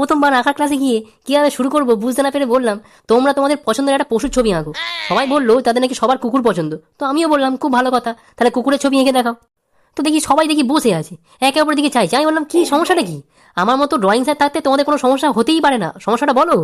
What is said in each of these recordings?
প্রথমবার আঁকার ক্লাসে গিয়ে কীভাবে শুরু করব বুঝতে না পেরে বললাম, তোমরা তোমাদের পছন্দের একটা পশুর ছবি আঁকো। সবাই বলল, তাদের নাকি সবার কুকুর পছন্দ। তো আমিও বললাম, খুব ভালো কথা, তাহলে কুকুরের ছবি এঁকে দেখাও। তো দেখি সবাই দেখি বসে আছে, একে অপরের দিকে চাইছে। আমি বললাম, কি, সমস্যাটা কি? আমার মতো ড্রয়িং স্যার থাকতে তোমাদের কোনো সমস্যা হতেই পারে না। সমস্যাটা বলো?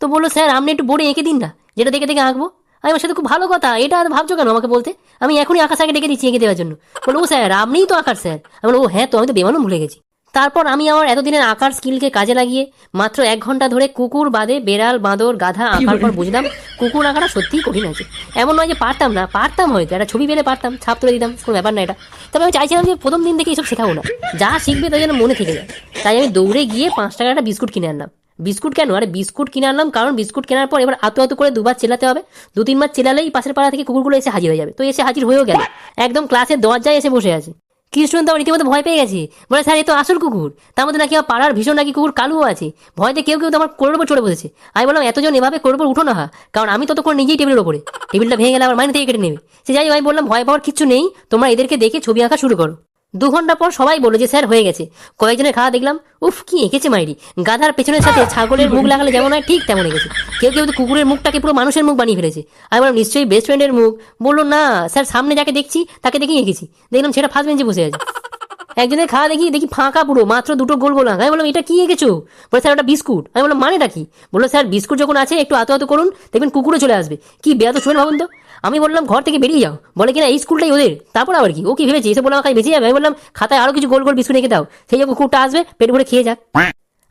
তো বলল, স্যার, আপনি একটু বোর্ডে এঁকে দিন না, যেটা দেখে দেখে আঁকবো। আমি আমার সাথে খুব ভালো কথা, এটা আর ভাবছ কেন আমাকে বলতে? আমি এখনই আঁকা স্যারকে ডেকে দিচ্ছি এঁকে দেওয়ার জন্য। বলো ও স্যার, আপনিই তো আঁকার স্যার। আমি বলব ও হ্যাঁ তো আমি তো বেমানুম ভুলে গেছি। তারপর আমি আমার এতদিনের আঁকার স্কিলকে কাজে লাগিয়ে মাত্র এক ঘণ্টা ধরে কুকুর বাদে বেড়াল বাঁদর গাধা আঁকার পর বুঝলাম কুকুর আঁকাটা সত্যিই কঠিন আছে এমন নয় যে পারতাম না পারতাম হয়তো একটা ছবি পেলে পারতাম ছাপ তুলে দিতাম কোনো ব্যাপার না এটা। তবে আমি চাইছিলাম যে প্রথম দিন থেকে এসব শেখাবো না। যা শিখবে তাই যেন মনে থেকে যায়। তাই আমি দৌড়ে গিয়ে পাঁচ টাকার একটা বিস্কুট কিনে আনলাম। বিস্কুট কেন? আরে বিস্কুট কিনে আনলাম কারণ বিস্কুট কেনার পর এবার আতু আতু করে দুবার চেলাতে হবে। দু তিনবার চেলালেই পাশের পাড়া থেকে কুকুরগুলো এসে হাজির হয়ে যাবে। তো এসে হাজির হয়েও গেল। একদম ক্লাসের দরজায় এসে বসে আছে। কি শুনতে তো আমার রীতিমতো ভয় পেয়ে গেছে? বলে, স্যার, এ তো আসল কুকুর। তার মধ্যে নাকি আমার পাড়ার ভীষণ নাকি কুকুর কালুও আছে। ভয়তে কেউ কেউ তো আমার কোড়ের উপর চড়ে বসেছে। আমি বললাম, এতজন এভাবে কোড়ের উপর উঠো না কারণ আমি ততক্ষণ নিজেই টেবিলের উপরে। টেবিলটা ভেঙে গেলে আমার মাইনে থেকে কেটে নেবে। সে যাই আমি বললাম, ভয় পাওয়ার কিছু নেই। তোমরা এদেরকে দেখে ছবি আঁকা শুরু করো। দু ঘণ্টা পর সবাই বলে যে, স্যার, হয়ে গেছে। কয়েকজনের খাওয়া দেখলাম, উফ, কি এঁকেছে মাইরি। গাধার পেছনের সাথে ছাগলের মুখ লাগালে যেমন হয়, ঠিক তেমন এঁকেছে কেউ কেউ কুকুরের মুখটাকে পুরো মানুষের মুখ বানিয়ে ফেলেছে। আমি বললাম, নিশ্চয়ই বেস্ট ফ্রেন্ডের মুখ। বলল, না, স্যার, সামনে যাকে দেখছি, তাকে দেখেই এঁকেছি। দেখলাম, সেটা ফার্স্ট বেঞ্চে বসে আছে। একজনের খাওয়া দেখি দেখি ফাঁকা পুরো মাত্র দুটো গোল গোল আমি বললাম এটা কি এঁকেছো? বলে স্যার ওটা বিস্কুট। আমি বললাম মানেটা কি? বলল স্যার বিস্কুট যখন আছে একটু আতো আতো করুন দেখবেন কুকুরে চলে আসবে। কি বেয়াতো শুনে ভাবুন তো। আমি বললাম ঘর থেকে বেরিয়ে যাও। বলে কিনা এই স্কুলটাই ওদের। তারপর আবার কি? ও কি ভেবেছে? এসে বললাম আমাকে বেঁচে যাবে। আমি বললাম খাতায় আরও কিছু গোল গোল বিস্কুট রেখে দাও। সেই কুকুরটা আসবে পেট ভরে খেয়ে যাক।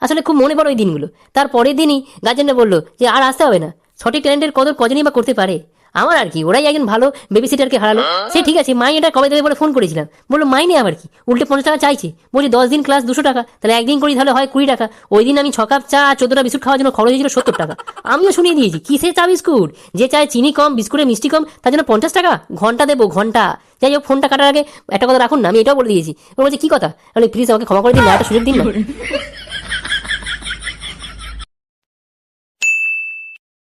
আসলে খুব মনে পড়ে ওই দিনগুলো। তার পরের দিনই গার্জেনরা বলল যে আর আসতে হবে না। সঠিক ট্যালেন্টের কদর কজনই বা করতে পারে? আমার আর কি, ওরাই একজন ভালো বেবি সিটারকে হারালো। সে ঠিক আছে মাই এটা কবে দেবে বলে ফোন করেছিলাম। বলল, মাইনে আবার কি? উল্টে পঞ্চাশ টাকা চাইছে। বলছি, দশ দিন ক্লাস দুশো টাকা। তাহলে একদিন করি, তাহলে হয় কুড়ি টাকা। ওই দিন আমি ছ কাপ চা আর চোদ্দটা বিস্কুট খাওয়ার জন্য খরচ হয়েছিল সত্তর টাকা। আমিও শুনিয়ে দিয়েছি কিসে চা বিস্কুট যে চায় চিনি কম বিস্কুটে মিষ্টি কম, তার জন্য পঞ্চাশ টাকা? ঘণ্টা দেবো, ঘণ্টা। যাই হোক ফোনটা কাটার আগে একটা কথা রাখুন না, আমি এটাও বলে দিয়েছি। ও বলছে, কি কথা? আমি প্লিজ আমাকে ক্ষমা করে দিন, না, একটা সুযোগ দিন না।